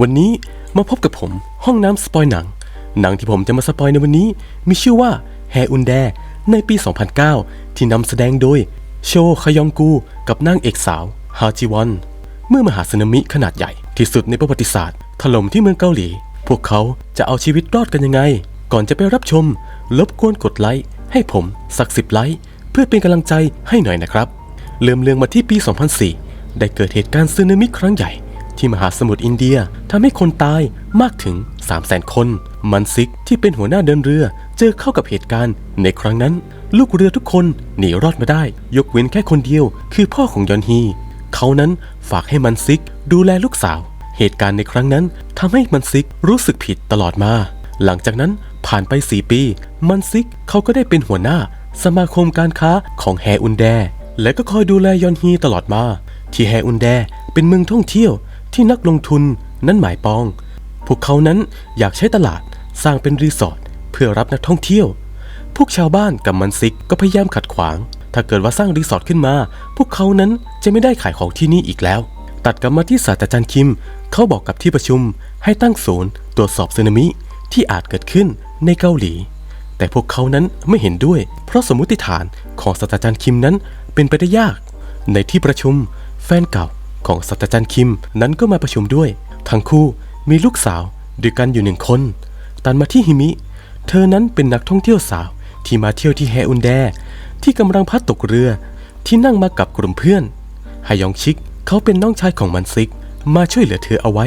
วันนี้มาพบกับผมห้องน้ำสปอยหนัง หนังที่ผมจะมาสปอยในวันนี้ มีชื่อว่าแฮอุนแดในปี 2009 ที่นำแสดงโดย โชคยองกูกับนางเอกสาวฮาจิวอน เมื่อมหาสึนามิขนาดใหญ่ที่สุดในประวัติศาสตร์ ถล่มที่เมืองเกาหลี พวกเขาจะเอาชีวิตรอดกันยังไง ก่อนจะไปรับชมรบกวนกดไลค์ให้ผมสักสิบไลค์เพื่อเป็นกำลังใจให้หน่อยนะครับ เริ่มเรื่องมาที่ปี 2004 ได้เกิดเหตุการณ์สึนามิครั้งใหญ่ ที่มหาสมุทรอินเดียทำให้คนตายมากถึง 300,000 คน มันซิกที่เป็นหัวหน้าเดินเรือ เจอเข้ากับเหตุการณ์ในครั้งนั้น ลูกเรือทุกคนหนีรอดมาได้ ยกเว้นแค่คนเดียว คือพ่อของยอนฮี เขานั้นฝากให้มันซิกดูแลลูกสาว เหตุการณ์ในครั้งนั้นทำให้มันซิกรู้สึกผิดตลอดมา หลังจากนั้นผ่านไป 4 ปี มันซิกเขาก็ได้เป็นหัวหน้า สมาคมการค้าของแฮอุนแดและก็คอยดูแลยอนฮีตลอดมา ที่แฮอุนแดเป็นเมืองท่องเที่ยว ที่นักลงทุนนั้นหมายปอง พวกเขานั้นอยากใช้ตลาดสร้างเป็นรีสอร์ทเพื่อรับนักท่องเที่ยว พวกชาวบ้านกับมันซิกก็พยายามขัดขวาง ถ้าเกิดว่าสร้างรีสอร์ทขึ้นมา พวกเขานั้นจะไม่ได้ขายของที่นี่อีกแล้ว ตัดกลับมาที่ศาสตราจารย์คิม เขาบอกกับที่ประชุมให้ตั้งศูนย์ตรวจสอบสึนามิที่อาจเกิดขึ้นในเกาหลี แต่พวกเขานั้นไม่เห็นด้วย เพราะสมมติฐานของศาสตราจารย์คิมนั้นเป็นไปได้ยาก ในที่ประชุมแฟนเก่า ของศาสตราจารย์คิมนั้นก็มาประชุมด้วย ทั้งคู่มีลูกสาวด้วยกันอยู่หนึ่งคน ตันมาที่ฮิมิ เธอนั้นเป็นนักท่องเที่ยวสาวที่มาเที่ยวที่แฮอุนแด ที่กำลังพัดตกเรือที่นั่งมากับกลุ่มเพื่อนฮายองชิกเขาเป็นน้องชายของมันซิก มาช่วยเหลือเธอเอาไว้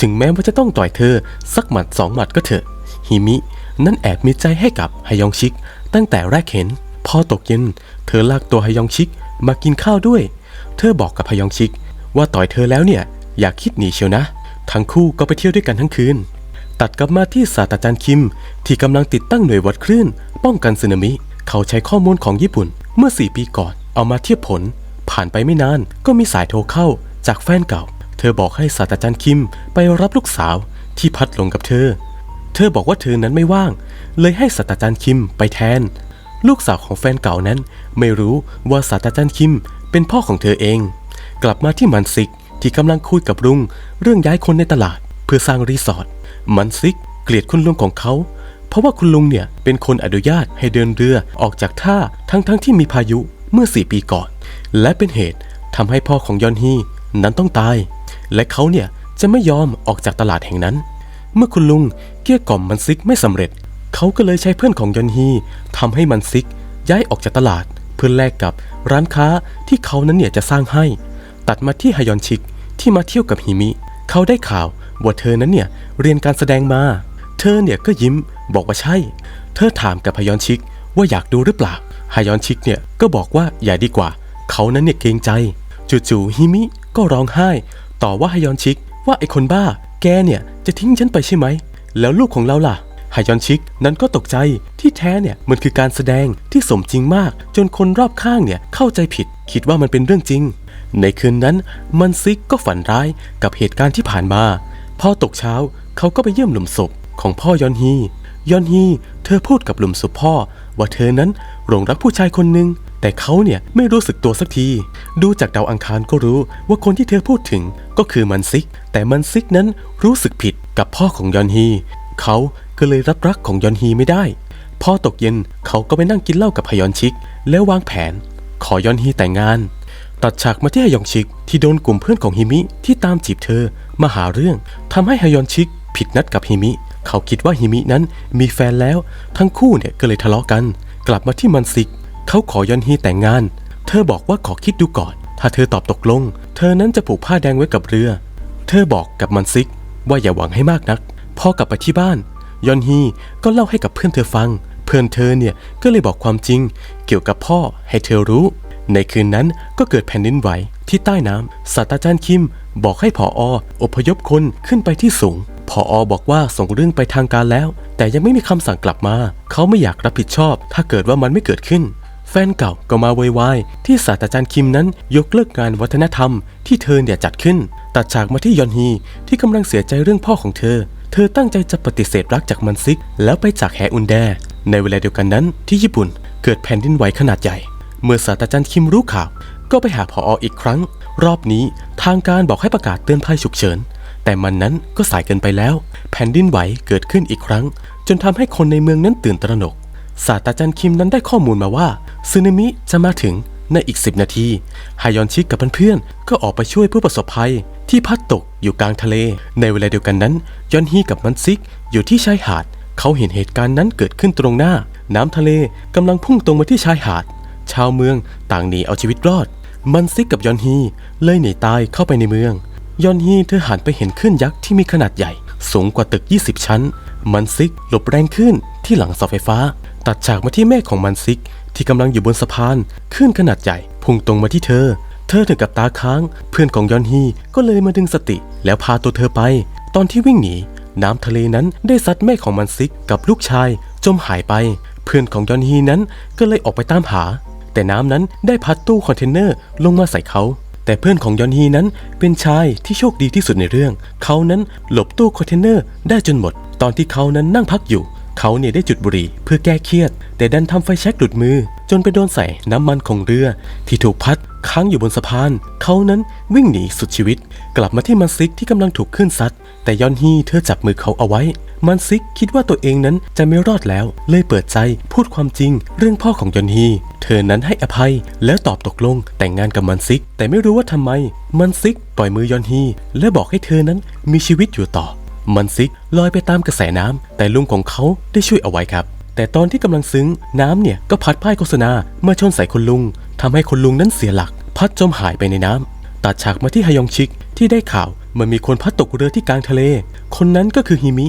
ถึงแม้ว่าจะต้องต่อยเธอสักหมัดสองหมัดก็เถอะฮิมินั้นแอบมีใจให้กับฮายองชิก ตั้งแต่แรกเห็น พอตกเย็น เธอลากตัวฮายองชิกมากินข้าวด้วย เธอบอกกับฮายองชิก ว่าต่อยเธอแล้วเนี่ย อยากคิดหนีเชียวนะ ทั้งคู่ก็ไปเที่ยวด้วยกันทั้งคืน ตัดกลับมาที่ศาสตราจารย์คิม ที่กำลังติดตั้งหน่วยวัดคลื่น ป้องกันสึนามิ เขาใช้ข้อมูลของญี่ปุ่น เมื่อ 4 ปีก่อน เอามาเทียบผล ผ่านไปไม่นานก็มีสายโทรเข้าจากแฟนเก่า เธอบอกให้ศาสตราจารย์คิมไปรับลูกสาวที่พัดหลงกับเธอ เธอบอกว่าเธอนั้นไม่ว่าง เลยให้ศาสตราจารย์คิมไปแทน ลูกสาวของแฟนเก่านั้น ไม่รู้ว่าศาสตราจารย์คิมเป็นพ่อของเธอเอง กลับมาที่มันซิกที่กำลังคุยกับลุงเรื่องย้ายคนในตลาด เพื่อสร้างรีสอร์ทมันซิกเกลียดคุณลุงของเขา เพราะว่าคุณลุงเนี่ยเป็นคนอนุญาตให้เดินเรือออกจากท่าทั้งๆทที่มีพายุเมื่อ 4 ปีก่อน และเป็นเหตุทำให้พ่อของยอนฮีนั้นต้องตาย และเขาเนี่ยจะไม่ยอมออกจากตลาดแห่งนั้น เมื่อคุณลุงเกลี้ยกล่อมมันซิกไม่สำเร็จ เขาก็เลยใช้เพื่อนของยอนฮีทำให้มันซิกย้ายออกจากตลาดเพื่อแลกกับร้านค้าที่เขานั้นเนี่ยจะสร้างให้ ตัดมาที่ฮยอนชิกที่มาเที่ยวกับฮิมิ เขาได้ข่าวว่าเธอนั้นเนี่ยเรียนการแสดงมา เธอเนี่ยก็ยิ้มบอกว่าใช่ เธอถามกับฮยอนชิกว่าอยากดูหรือเปล่าฮยอนชิกเนี่ยก็บอกว่าอย่าดีกว่า เขานั้นเนี่ยเกรงใจ จู่ๆฮิมิก็ร้องไห้ ต่อว่าฮยอนชิกว่าไอ้คนบ้า แกเนี่ยจะทิ้งฉันไปใช่ไหม แล้วลูกของเราล่ะฮยอนชิกนั้นก็ตกใจที่แท้เนี่ยมันคือการแสดงที่สมจริงมาก จนคนรอบข้างเนี่ยเข้าใจผิด คิดว่ามันเป็นเรื่องจริง ในคืนนั้นมันซิกก็ฝันร้ายกับเหตุการณ์ที่ผ่านมา พอตกเช้าเขาก็ไปเยี่ยมหลุมศพของพ่อยอนฮี ยอนฮี เธอพูดกับหลุมศพพ่อ ว่าเธอนั้นหลงรักผู้ชายคนหนึ่งแต่เขาเนี่ยไม่รู้สึกตัวสักที ดูจากดาวอังคารก็รู้ว่าคนที่เธอพูดถึงก็คือมันซิก แต่มันซิกนั้นรู้สึกผิดกับพ่อของยอนฮี เขาก็เลยรับรักของยอนฮีไม่ได้ พอตกเย็นเขาก็ไปนั่งกินเหล้ากับฮยอนชิก แล้ววางแผน ขอยอนฮีแต่งงาน ตัดฉากมาที่ฮยองชิกที่โดนกลุ่มเพื่อนของฮิมิที่ตามจีบเธอมาหาเรื่องทำให้ฮยอนชิกผิดนัดกับฮิมิ เขาคิดว่าฮิมินั้นมีแฟนแล้ว ทั้งคู่เนี่ยก็เลยทะเลาะกัน กลับมาที่มันซิก เขาขอยอนฮีแต่งงาน เธอบอกว่าขอคิดดูก่อน ถ้าเธอตอบตกลง เธอนั้นจะผูกผ้าแดงไว้กับเรือ เธอบอกกับมันซิกว่าอย่าหวังให้มากนัก พอกลับไปที่บ้าน ยอนฮีก็เล่าให้กับเพื่อนเธอฟัง เพื่อนเธอเนี่ยก็เลยบอกความจริง เกี่ยวกับพ่อให้เธอรู้ ในคืนนั้นก็เกิดแผ่นดินไหวที่ใต้น้ำศาสตราจารย์คิมบอกให้ผออพยพคนขึ้นไปที่สูงผออบอกว่าส่งเรื่องไปทางการแล้ว แต่ยังไม่มีคำสั่งกลับมา เขาไม่อยากรับผิดชอบ ถ้าเกิดว่ามันไม่เกิดขึ้น แฟนเก่าก็มาโวยวายที่ศาสตราจารย์คิมนั้นยกเลิกงานวัฒนธรรมที่เธอเนี่ยจัดขึ้น ตัดฉากมาที่ยอนฮีที่กำลังเสียใจเรื่องพ่อของเธอ เธอตั้งใจจะปฏิเสธรักจากมันซิก แล้วไปจากแฮอุนแด ในเวลาเดียวกันนั้นที่ญี่ปุ่นเกิดแผ่นดินไหวขนาดใหญ่ เมื่อศาสตราจารย์คิมรู้ข่าว ก็ไปหาพอออีกครั้ง รอบนี้ทางการบอกให้ประกาศเตือนภัยฉุกเฉิน แต่มันนั้นก็สายเกินไปแล้ว แผ่นดินไหวเกิดขึ้นอีกครั้ง จนทำให้คนในเมืองนั้นตื่นตระหนก ศาสตราจารย์คิมนั้นได้ข้อมูลมาว่าสึนามิจะมาถึงในอีก 10 นาที ฮายอนชิกกับเพื่อนๆ ก็ออกไปช่วยผู้ประสบภัย ที่พัดตกอยู่กลางทะเล ในเวลาเดียวกันนั้น ยอนฮีกับมันซิกอยู่ที่ชายหาด เขาเห็นเหตุการณ์นั้นเกิดขึ้นตรงหน้า น้ำทะเลกำลังพุ่งตรงมาที่ชายหาด ชาวเมืองต่างหนีเอาชีวิตรอด มันซิกกับยอนฮีเลยหนีตายเข้าไปในเมือง ยอนฮีเธอหันไปเห็นคลื่นยักษ์ที่มีขนาดใหญ่ สูงกว่าตึก 20 ชั้น มันซิกหลบแรงขึ้นที่หลังเสาไฟฟ้า ตัดฉากมาที่แม่ของมันซิก ที่กำลังอยู่บนสะพานคลื่นขนาดใหญ่ พุ่งตรงมาที่เธอ เธอถึงกับตาค้าง เพื่อนของยอนฮีก็เลยมาดึงสติ แล้วพาตัวเธอไป ตอนที่วิ่งหนีน้ำทะเลนั้นได้ซัดแม่ของมันซิกกับลูกชายจมหายไป เพื่อนของยอนฮีนั้นก็เลยออกไปตามหา แต่น้ำนั้นได้พัดตู้คอนเทนเนอร์ลงมาใส่เขา แต่เพื่อนของยอนฮีนั้นเป็นชายที่โชคดีที่สุดในเรื่อง เขานั้นหลบตู้คอนเทนเนอร์ได้จนหมด ตอนที่เขานั้นนั่งพักอยู่ เขาเนี่ยได้จุดบุหรี่เพื่อแก้เครียด แต่ดันทำไฟแช็กหลุดมือ จนไปโดนใส่น้ำมันของเรือ ที่ถูกพัดค้างอยู่บนสะพาน เขานั้นวิ่งหนีสุดชีวิต กลับมาที่มันซิกที่กำลังถูกขึ้นซัด แต่ยอนฮีเธอจับมือเขาเอาไว้ มันซิกคิดว่าตัวเองนั้นจะไม่รอดแล้ว เลยเปิดใจพูดความจริง เรื่องพ่อของยอนฮี เธอนั้นให้อภัยแล้วตอบตกลงแต่งงานกับมันซิก แต่ไม่รู้ว่าทำไม มันซิกปล่อยมือยอนฮีและบอกให้เธอนั้นมีชีวิตอยู่ต่อ มันซิกลอยไปตามกระแสน้ำแต่ลุงของเขาได้ช่วยเอาไว้ครับ แต่ตอนที่กำลังซึ้งน้ำเนี่ยก็พัดป้ายโฆษณามาชนใส่คุณลุงทำให้คุณลุงนั้นเสียหลัก พัดจมหายไปในน้ำตัดฉากมาที่ฮยองชิกที่ได้ข่าวมันมีคนพัดตกเรือที่กลางทะเล คนนั้นก็คือฮิมิ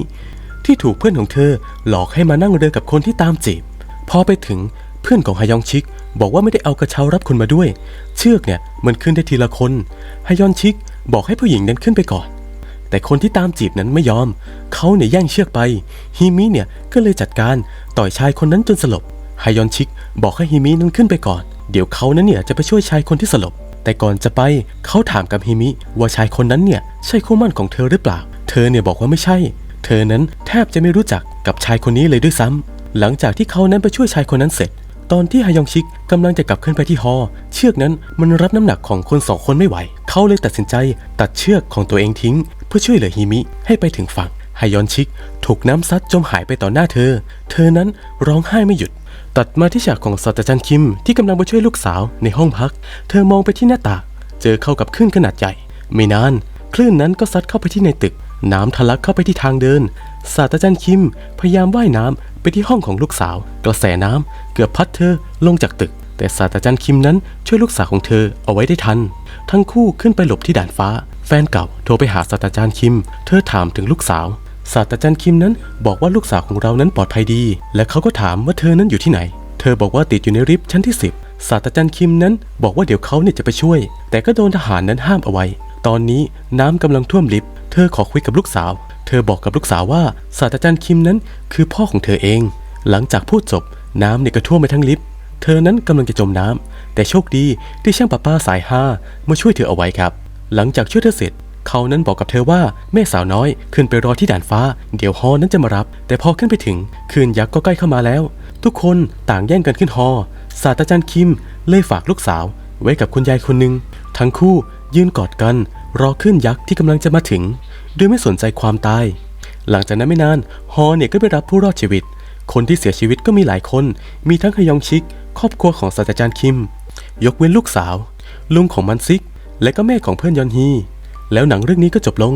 ที่ถูกเพื่อนของเธอหลอกให้มานั่งเรือกับคนที่ตามจีบ พอไปถึงเพื่อนของฮยองชิกบอกว่าไม่ได้เอากระเช้ารับคนมาด้วย เชือกเนี่ยมันขึ้นได้ทีละคนฮยอนชิกบอกให้ผู้หญิงนั้นขึ้นไปก่อน แต่คนที่ตามจีบนั้นไม่ยอม เขาเนี่ยแย่งเชือกไป ฮิมิเนี่ยก็เลยจัดการต่อยชายคนนั้นจนสลบ ฮายอนชิกบอกให้ฮิมินั้นขึ้นไปก่อน เดี๋ยวเขานั้นเนี่ยจะไปช่วยชายคนที่สลบ แต่ก่อนจะไปเขาถามกับฮิมิว่าชายคนนั้นเนี่ยใช่คู่มั่นของเธอหรือเปล่า เธอเนี่ยบอกว่าไม่ใช่ เธอนั้นแทบจะไม่รู้จักกับชายคนนี้เลยด้วยซ้ำหลังจากที่เขานั้นไปช่วยชายคนนั้นเสร็จ ตอนที่ฮายองชิกกำลังจะกลับขึ้นไปที่ฮอ เชือกนั้นมันรับน้ำหนักของคนสองคนไม่ไหว เขาเลยตัดสินใจตัดเชือกของตัวเองทิ้ง พื่อช่วยเหลือฮิมิให้ไปถึงฝั่งไฮยอนชิก ถูกน้ำซัดจมหายไปต่อหน้าเธอ เธอนั้นร้องไห้ไม่หยุด ตัดมาที่ฉากของศาสตราจารย์คิมที่กำลังไปช่วยลูกสาวในห้องพัก เธอมองไปที่หน้าต่างเจอเข้ากับคลื่นขนาดใหญ่ ไม่นาน คลื่นนั้นก็ซัดเข้าไปที่ในตึก น้ำทะลักเข้าไปที่ทางเดิน ศาสตราจารย์คิมพยายามว่ายน้ำไปที่ห้องของลูกสาว กระแสน้ำเกือบพัดเธอลงจากตึก แต่ศาสตราจารย์คิมนั้นช่วยลูกสาวของเธอเอาไว้ได้ทัน ทั้งคู่ขึ้นไปหลบที่ด่านฟ้า แฟนเก่าโทรไปหาศาสตราจารย์คิม เธอถามถึงลูกสาว ศาสตราจารย์คิมนั้นบอกว่าลูกสาวของเรานั้นปลอดภัยดี และเขาก็ถามว่าเธอนั้นอยู่ที่ไหน เธอบอกว่าติดอยู่ในลิฟต์ชั้นที่ 10 ศาสตราจารย์คิมนั้นบอกว่าเดี๋ยวเขาเนี่ยจะไปช่วย แต่ก็โดนทหารนั้นห้ามเอาไว้ ตอนนี้น้ำกำลังท่วมลิฟต์ เธอขอคุยกับลูกสาว เธอบอกกับลูกสาวว่าศาสตราจารย์คิมนั้น คือพ่อของเธอเอง หลังจากพูดจบ น้ำเนี่ยก็ท่วมไปทั้งลิฟต์ เธอนั้นกำลังจะจมน้ำแต่โชคดีที่ช่างประปาสายห้ามาช่วยเธอเอาไว้ครับ หลังจากช่วยเธอเสร็จ เขานั้นบอกกับเธอว่าแม่สาวน้อยขึ้นไปรอที่ด่านฟ้า เดี๋ยวฮอนั้นจะมารับ แต่พอขึ้นไปถึงคืนยักษ์ก็ใกล้เข้ามาแล้ว ทุกคนต่างแย่งกันขึ้นฮอศาสตราจารย์คิมเลยฝากลูกสาว ไว้กับคุณยายคนหนึ่งทั้งคู่ยืนกอดกัน รอขึ้นยักษ์ที่กำลังจะมาถึงโดยไม่สนใจความตาย หลังจากนั้นไม่นานฮอเนี่ยก็ไปรับผู้รอดชีวิต คนที่เสียชีวิตก็มีหลายคน มีทั้งฮยองชิก ครอบครัวของศาสตราจารย์คิม ยกเว้นลูกสาว ลุงของมันซิก และก็แม่ของเพื่อนยอนฮี แล้วหนังเรื่องนี้ก็จบลง